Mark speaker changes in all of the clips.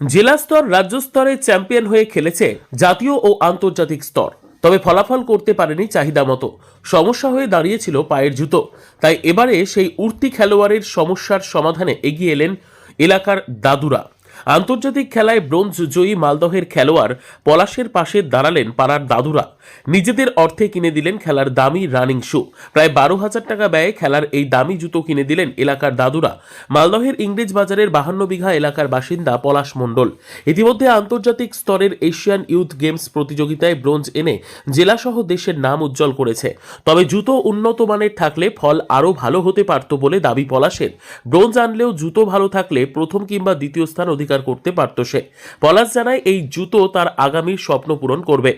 Speaker 1: জেলা স্তর, রাজ্য স্তরে চ্যাম্পিয়ন হয়ে খেলেছে জাতীয় ও আন্তর্জাতিক স্তর। তবে ফলাফল করতে পারেনি চাহিদা মতো। সমস্যা হয়ে দাঁড়িয়েছিল পায়ের জুতো। তাই এবারে সেই উর্তি খেলোয়াড়ের সমস্যার সমাধানে এগিয়ে এলেন এলাকার দাদুরা। আন্তর্জাতিক খেলায় ব্রোঞ্জ জয়ী মালদহের খেলোয়াড় পলাশের পাশে দাঁড়ালেন পাড়ার দাদুরা। নিজেদের অর্থে কিনে দিলেন খেলার দামি রানিং শু। প্রায় বারো হাজার টাকা ব্যয়ে খেলার এই দামি জুতো কিনে দিলেন এলাকার দাদুরা। মালদহের ইংরেজ বাজারের বাহান্ন বিঘা এলাকার বাসিন্দা পলাশ মণ্ডল। ইতিমধ্যে আন্তর্জাতিক স্তরের এশিয়ান ইউথ গেমস প্রতিযোগিতায় ব্রোঞ্জ এনে জেলাসহ দেশের নাম উজ্জ্বল করেছে। তবে জুতো উন্নত মানের থাকলে ফল আরও ভালো হতে পারত বলে দাবি পলাশের। ব্রোঞ্জ আনলেও জুতো ভালো থাকলে প্রথম কিংবা দ্বিতীয় স্থান অধিকার করতে পারত সে। পলাশ জানায়, এই জুতো তার আগামীর স্বপ্ন পূরণ করবে।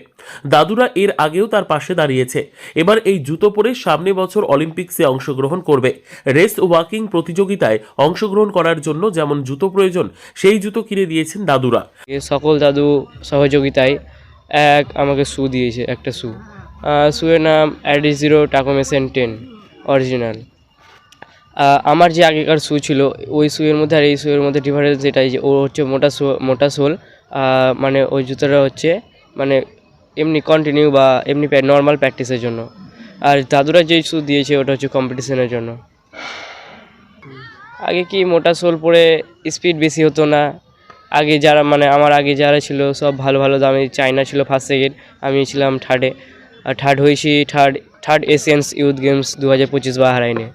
Speaker 1: দাদুরা এর আগেও তার পাশে দাঁড়িয়েছে। এবার এই জুতো পরে সামনে বছর অলিম্পিক্সে অংশগ্রহণ করবে। রেস্ট ওয়াকিং প্রতিযোগিতায় অংশগ্রহণ করার জন্য যেমন জুতো প্রয়োজন, সেই জুতো কিনে দিয়েছেন দাদুরা।
Speaker 2: সকল দাদু সহযোগিতায় এক আমাকে শু দিয়েছে, একটা শু। শুয়ের নাম অ্যাডি জিরো টাকোমেসেন টেন অরিজিনাল। আমার যে আগেকার শু ছিল, ওই শুয়ের মধ্যে আর এই শুয়ের মধ্যে ডিফারেন্স এটাই যে ও হচ্ছে মোটা শো, মোটা সোল মানে ওই জুতোটা হচ্ছে মানে এমনি কন্টিনিউ বা এমনি নর্মাল প্র্যাকটিসের জন্য। আর দাদুরা যেই শু দিয়েছে, ওটা হচ্ছে কম্পিটিশনের জন্য। আগে কি মোটা সোল পরে স্পিড বেশি হতো না? আগে যারা মানে আমার আগে যারা ছিল, সব ভালো ভালো দামে চায়না ছিল ফার্স্ট সেকেন্ড আমি ছিলাম থার্ডে আর থার্ড হয়েছি third third Asians youth games দু হাজার পঁচিশ বাহারাইনে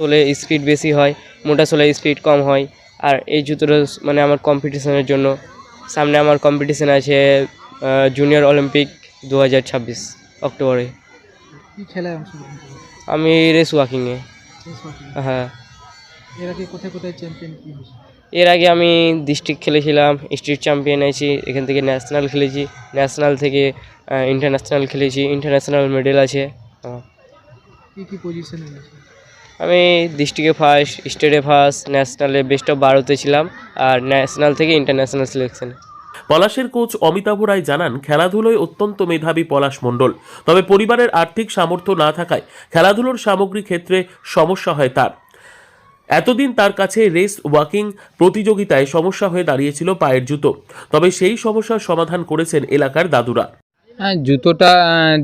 Speaker 2: সোলে স্পিড বেশি হয় মোটা সোলে স্পিড কম হয়। আর এই জুতোটা মানে আমার কম্পিটিশনের জন্য। সামনে আমার কম্পিটিশন আছে জুনিয়র অলিম্পিক দু হাজার ছাব্বিশ অক্টোবরে।
Speaker 3: খেলায়
Speaker 2: আমি রেস ওয়াকিংয়ে হ্যাঁ।
Speaker 3: এর আগে কোথায় কোথায় চ্যাম্পিয়ন কি
Speaker 2: এর আগে আমি ডিস্ট্রিক্ট খেলেছিলাম স্ট্রিট চ্যাম্পিয়ন হয়েছি এখান থেকে ন্যাশনাল খেলেছি ন্যাশনাল থেকে ইন্টারন্যাশনাল খেলেছি ইন্টারন্যাশনাল মেডেল আছে।
Speaker 3: কি কি পজিশনে আছে
Speaker 2: আমি ডিস্ট্রিক্টে ফার্স্ট স্টেটে ফার্স্ট ন্যাশনালে বেস্ট অফ বারোতে ছিলাম আর ন্যাশনাল থেকে ইন্টারন্যাশনাল সিলেকশন
Speaker 1: পলাশের কোচ অমিতাভ রায় জানান খেলাধুলোয় অত্যন্ত মেধাবী পলাশ মণ্ডল। তবে পরিবারের আর্থিক সামর্থ্য না থাকায় খেলাধুলোর সামগ্রী ক্ষেত্রে সমস্যা হয় তার। এতদিন তার কাছে রেস ওয়াকিং প্রতিযোগিতায় সমস্যা হয়ে দাঁড়িয়েছিল পায়ের জুতো। তবে সেই সমস্যার সমাধান করেছেন এলাকার দাদুরা।
Speaker 4: হ্যাঁ জুতোটা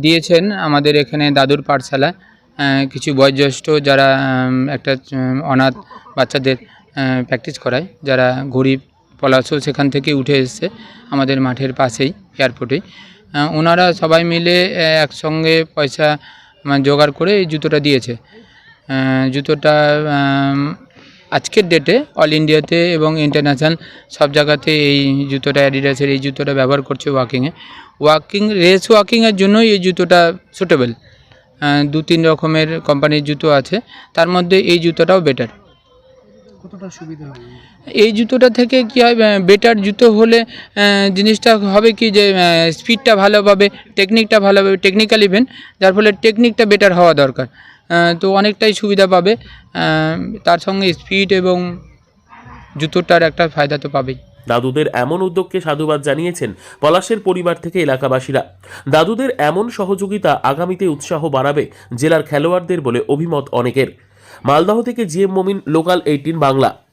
Speaker 4: দিয়েছেন আমাদের এখানে দাদুর পাঠশালা আহ, কিছু বয়োজ্যেষ্ঠ যারা একটা অনাথ বাচ্চাদের প্র্যাকটিস করায়, যারা গরিব পলাশল সেখান থেকে উঠে এসছে আমাদের মাঠের পাশেই এয়ারপোর্টেই ওনারা সবাই মিলে একসঙ্গে পয়সা জোগাড় করে এই জুতোটা দিয়েছে। জুতোটা আজকের ডেটে অল ইন্ডিয়াতে এবং ইন্টারন্যাশনাল সব জায়গাতে এই জুতোটা অ্যাডিডাসের এই জুতোটা ব্যবহার করছে ওয়াকিংয়ে ওয়াকিং রেস ওয়াকিংয়ের জন্যই এই জুতোটা সুটেবল দু তিন রকমের কোম্পানির জুতো আছে। তার মধ্যে এই জুতোটাও বেটার
Speaker 3: কতটা সুবিধা হবে?
Speaker 4: এই জুতোটা থেকে কি হয় বেটার জুতো হলে জিনিসটা হবে কি যে স্পিডটা ভালো পাবে টেকনিকটা ভালো পাবে টেকনিক্যাল ইভেন্ট যার ফলে টেকনিকটা বেটার হওয়া দরকার। তো অনেকটাই সুবিধা পাবে। তার সঙ্গে স্পিড এবং জুতোটার একটা ফায়দা তো পাবেই।
Speaker 1: দাদুদের এমন উদ্যোগকে সাধুবাদ জানিয়েছেন পলাশের পরিবার থেকে এলাকাবাসীরা। দাদুদের এমন সহযোগিতা আগামীতে উৎসাহ বাড়াবে জেলার খেলোয়াড়দের বলে অভিমত অনেকের। মালদহ থেকে জিএম মমিন, লোকাল এইটিন, বাংলা।